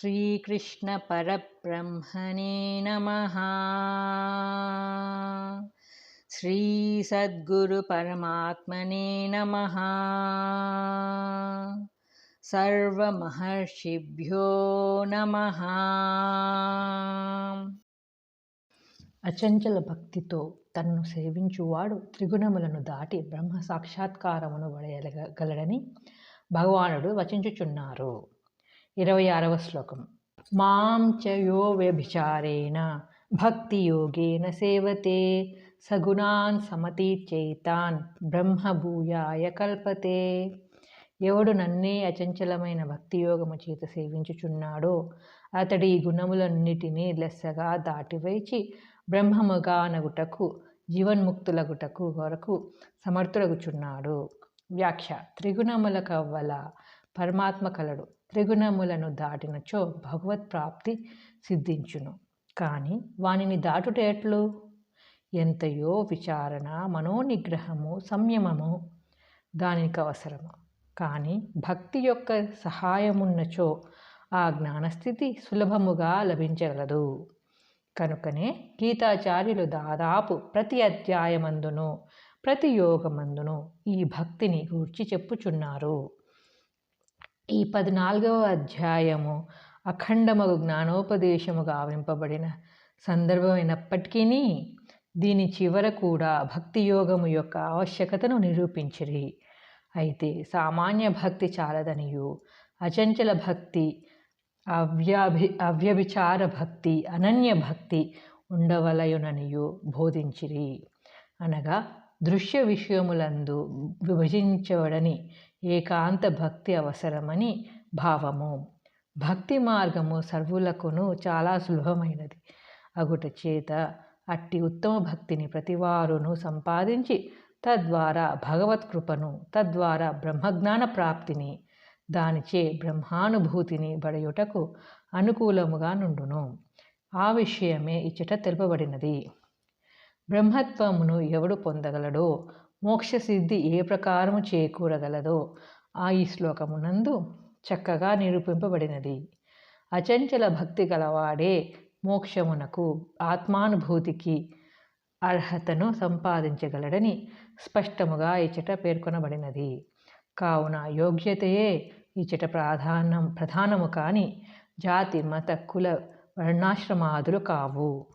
श्रीकृष्णपरब्रह्मणे नमः श्रीसद्गुरुपरमात्मने नमः सर्वमहर्षिभ्यो नमः అచంచల భక్తితో తన్ను సేవించువాడు త్రిగుణములను దాటి బ్రహ్మ సాక్షాత్కారమును వడయగలడని భగవానుడు వచించుచున్నారు ఇరవై ఆరవ శ్లోకం. మాం చ యో వ్యభిచారేణ భక్తియోగేన సేవతే సగుణాన్ సమతీచైతాన్ బ్రహ్మభూయాయ కల్పతే. ఎవడు నన్నే అచంచలమైన భక్తియోగము చేత సేవించుచున్నాడో అతడి ఈ గుణములన్నిటినీ లెస్సగా దాటివేచి బ్రహ్మముగా నగుటకు జీవన్ముక్తులగుటకు కొరకు సమర్థులగుచున్నాడు. వ్యాఖ్య. త్రిగుణముల కవ్వల పరమాత్మ కలడు. త్రిగుణములను దాటినచో భగవత్ ప్రాప్తి సిద్ధించును. కానీ వానిని దాటుట ఎట్లు? ఎంతయో విచారణ మనోనిగ్రహము సంయమము దానికి అవసరము. కానీ భక్తి యొక్క సహాయమున్నచో ఆ జ్ఞానస్థితి సులభముగా లభించగలదు. కనుకనే గీతాచార్యులు దాదాపు ప్రతి అధ్యాయమందును ప్రతి యోగమందును ఈ భక్తిని గూర్చి చెప్పుచున్నారు. ఈ పద్నాలుగవ అధ్యాయము అఖండమగు జ్ఞానోపదేశము గావింపబడిన సందర్భమైనప్పటికీ దీని చివర కూడా భక్తి యోగము యొక్క ఆవశ్యకతను నిరూపించిరి. అయితే సామాన్య భక్తి చాలదనియు అచంచల భక్తి అవ్యాభి అవ్యభిచార భక్తి అనన్య భక్తి ఉండవలయుననియు బోధించిరి. అనగా దృశ్య విషయములందు విభజించబడని ఏకాంత భక్తి అవసరమని భావము. భక్తి మార్గము సర్వులకును చాలా సులభమైనది. అగుట చేత అట్టి ఉత్తమ భక్తిని ప్రతివారును సంపాదించి తద్వారా భగవత్ కృపను తద్వారా బ్రహ్మజ్ఞాన ప్రాప్తిని దానిచే బ్రహ్మానుభూతిని బడయుటకు అనుకూలముగా నుండును. ఆ విషయమే ఇచ్చట తెలుపబడినది. బ్రహ్మత్వమును ఎవడు పొందగలడో మోక్షసిద్ధి ఏ ప్రకారము చేకూరగలదో ఆ ఈ శ్లోకమునందు చక్కగా నిరూపింపబడినది. అచంచల భక్తి గలవాడే మోక్షమునకు ఆత్మానుభూతికి అర్హతను సంపాదించగలడని స్పష్టముగా ఇచ్చట పేర్కొనబడినది. కావున యోగ్యతయే ఇచ్చట ప్రాధాన్యం ప్రధానము కాని జాతి మత కుల వర్ణాశ్రమాదులు కావు.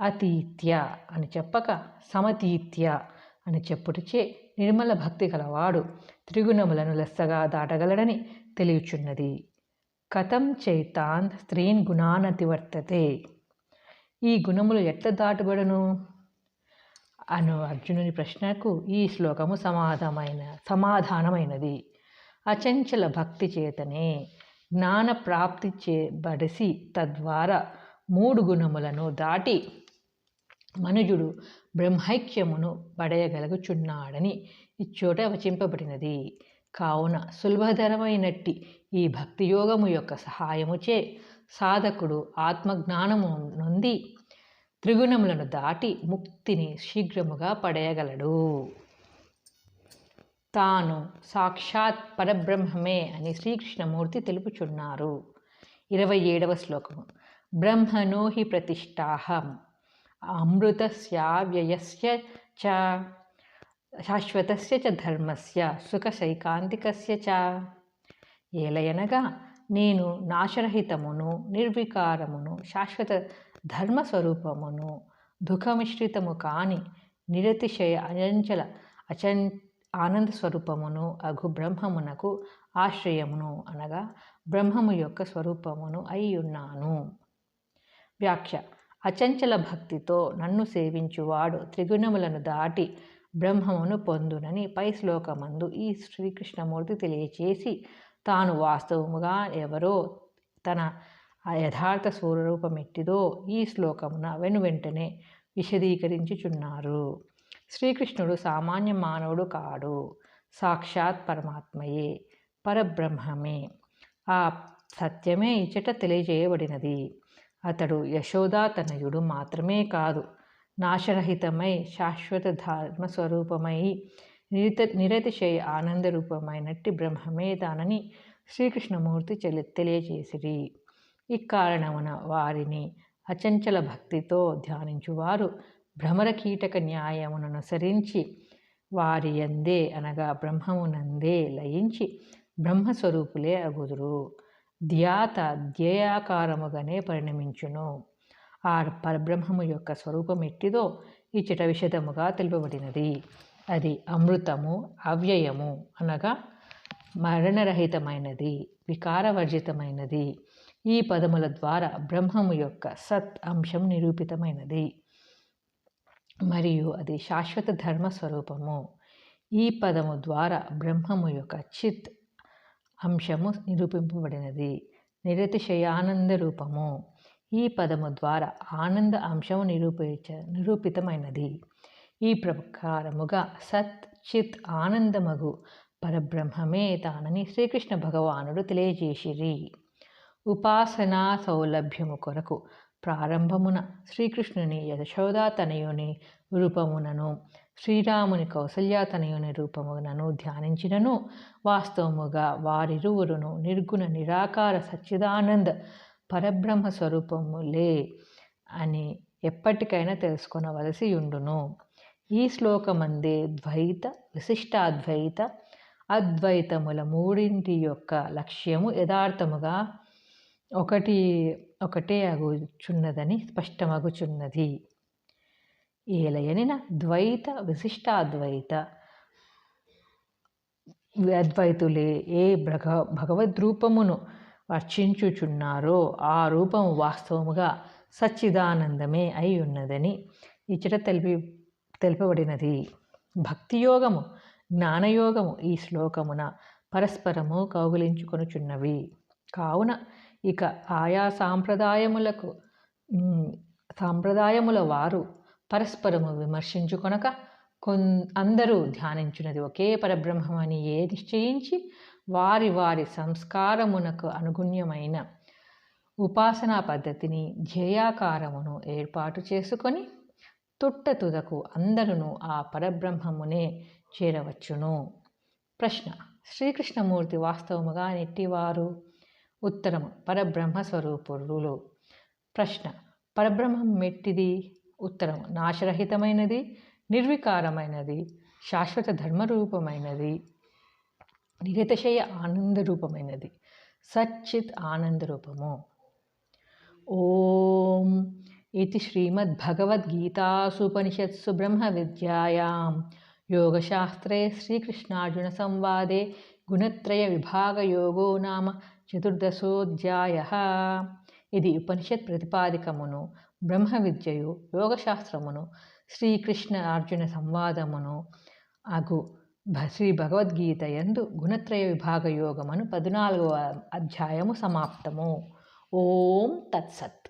అతీత్య అని చెప్పక సమతీత్య అని చెప్పుటచే నిర్మల భక్తి గలవాడు త్రిగుణములను లెస్సగా దాటగలడని తెలియచున్నది. కథం చైతాన్ స్త్రీన్ గుణానతివర్తతే ఈ గుణములు ఎట్లా దాటబడను? అను అర్జునుని ప్రశ్నకు ఈ శ్లోకము సమాధమైన సమాధానమైనది. అచంచల భక్తి చేతనే జ్ఞాన ప్రాప్తి చేయబడిసి తద్వారా మూడు గుణములను దాటి మనుజుడు బ్రహ్మైక్యమును పడయగలుగుచున్నాడని ఇచ్చోట వచింపబడినది. కావున సులభతరమైనట్టి ఈ భక్తియోగము యొక్క సహాయముచే సాధకుడు ఆత్మజ్ఞానము నొంది త్రిగుణములను దాటి ముక్తిని శీఘ్రముగా పడేయగలడు. తాను సాక్షాత్ పరబ్రహ్మమే అని శ్రీకృష్ణమూర్తి తెలుపుచున్నారు. ఇరవై ఏడవ శ్లోకము. బ్రహ్మణో హి ప్రతిష్టాహం. అమృతస్యావ్యయస్య చ శాశ్వతస్య చ ధర్మస్య సుఖశైకాంతికస్య చ ఏలయనగా నేను నాశరహితమును నిర్వికారమును శాశ్వత ధర్మస్వరూపమును దుఃఖమిశ్రితము కాని నిరతిశయ అచంచల అచం ఆనంద స్వరూపమును అఘు బ్రహ్మమునకు ఆశ్రయమును అనగా బ్రహ్మము యొక్క స్వరూపమును అయి ఉన్నాను వ్యాఖ్య అచంచల భక్తితో నన్ను సేవించువాడు త్రిగుణములను దాటి బ్రహ్మమును పొందునని పై శ్లోకమందు ఈ శ్రీకృష్ణమూర్తి తెలియచేసి తాను వాస్తవముగా ఎవరో తన యథార్థ స్వరూపమెట్టిదో ఈ శ్లోకమున వెను వెంటనే విశదీకరించుచున్నారు. శ్రీకృష్ణుడు సామాన్య మానవుడు కాడు సాక్షాత్ పరమాత్మయే పరబ్రహ్మమే. ఆ సత్యమే ఇచ్చట తెలియజేయబడినది. అతడు యశోదా తనయుడు మాత్రమే కాదు నాశరహితమై శాశ్వత ధర్మస్వరూపమై నిరత నిరతిశయ ఆనందరూపమైనట్టి బ్రహ్మమే తానని శ్రీకృష్ణమూర్తి చెలి తెలియజేసిరి ఇక్కారణమున వారిని అచంచల భక్తితో ధ్యానించువారు భ్రమర కీటక న్యాయమును అనుసరించి వారి యందే అనగా బ్రహ్మమునందే లయించి బ్రహ్మస్వరూపులే అగుదురు. ధ్యాత ధ్యేయాకారముగానే పరిణమించును. ఆ పరబ్రహ్మము యొక్క స్వరూపం ఎట్టిదో ఈ చిట విషదముగా తెలుపబడినది. అది అమృతము అవ్యయము అనగా మరణరహితమైనది వికారవర్జితమైనది. ఈ పదముల ద్వారా బ్రహ్మము యొక్క సత్ అంశం నిరూపితమైనది. మరియు అది శాశ్వత ధర్మ స్వరూపము ఈ పదము ద్వారా బ్రహ్మము యొక్క చిత్ అంశము నిరూపింపబడినది. నిరతిశయానంద రూపము. ఈ పదము ద్వారా ఆనంద అంశము నిరూపించ నిరూపితమైనది. ఈ ప్రకారముగా సత్ చిత్ ఆనందమగు పరబ్రహ్మమే తానని శ్రీకృష్ణ భగవానుడు తెలియజేసిరి. ఉపాసనా సౌలభ్యము కొరకు ప్రారంభమున శ్రీకృష్ణుని యశోదా తనయుని రూపమునను శ్రీరాముని కౌసల్యా తనయుని రూపమునను ధ్యానించినను. వాస్తవముగా వారిరువురును నిర్గుణ నిరాకార సచ్చిదానంద పరబ్రహ్మ స్వరూపములే అని ఎప్పటికైనా తెలుసుకొనవలసి ఉండును. ఈ శ్లోకమందే ద్వైత విశిష్టాద్వైత అద్వైతముల మూడింటి యొక్క లక్ష్యము యథార్థముగా ఒకటి ఒకటే అగుచున్నదని స్పష్టమగుచున్నది. ఏలయనిన ద్వైత విశిష్టాద్వైత. అద్వైతులే ఏ భగ భగవద్రూపమును వర్చించుచున్నారో ఆ రూపం వాస్తవముగా సచ్చిదానందమే అయి ఉన్నదని ఇచ్చట తెలిపి తెలుపబడినది. భక్తియోగము జ్ఞానయోగము ఈ శ్లోకమున పరస్పరము కౌగులించుకొనుచున్నవి. కావున ఇక ఆయా సాంప్రదాయములకు సాంప్రదాయముల వారు పరస్పరము విమర్శించుకొనక కొన్ అందరూ ధ్యానించున్నది ఒకే పరబ్రహ్మమని ఏ నిశ్చయించి వారి వారి సంస్కారమునకు అనుగుణ్యమైన ఉపాసనా పద్ధతిని ధ్యేయాకారమును ఏర్పాటు చేసుకొని తుట్ట తుదకు అందరూ ఆ పరబ్రహ్మమునే చేరవచ్చును. ప్రశ్న. శ్రీకృష్ణమూర్తి వాస్తవముగా నెట్టివారు? ఉత్తరము. పరబ్రహ్మ స్వరూపులు ప్రశ్న. పరబ్రహ్మం మెట్టిది? ఉత్తరం. నాశరహితమైనది నిర్వికారమైనది శాశ్వత ధర్మరూపమైనది నిరతిశయ ఆనంద రూపమైనది సచ్చిత్ ఆనంద రూపము ఓం ఇది శ్రీమద్భగవద్గీతాసుపనిషత్సు బ్రహ్మ విద్యాయాం యోగశాస్త్రే శ్రీకృష్ణార్జున సంవాదే గుణత్రయ విభాగయోగో నామ చతుర్దశోధ్యాయ. ఇది ఉపనిషత్ ప్రతిపాదికమును బ్రహ్మ విద్యయు యోగశాస్త్రమును శ్రీకృష్ణ అర్జున సంవాదమును అగు శ్రీ భగవద్గీత యందు గుణత్రయ విభాగ యోగమును పద్నాలుగవ అధ్యాయము సమాప్తము. ఓం తత్సత్.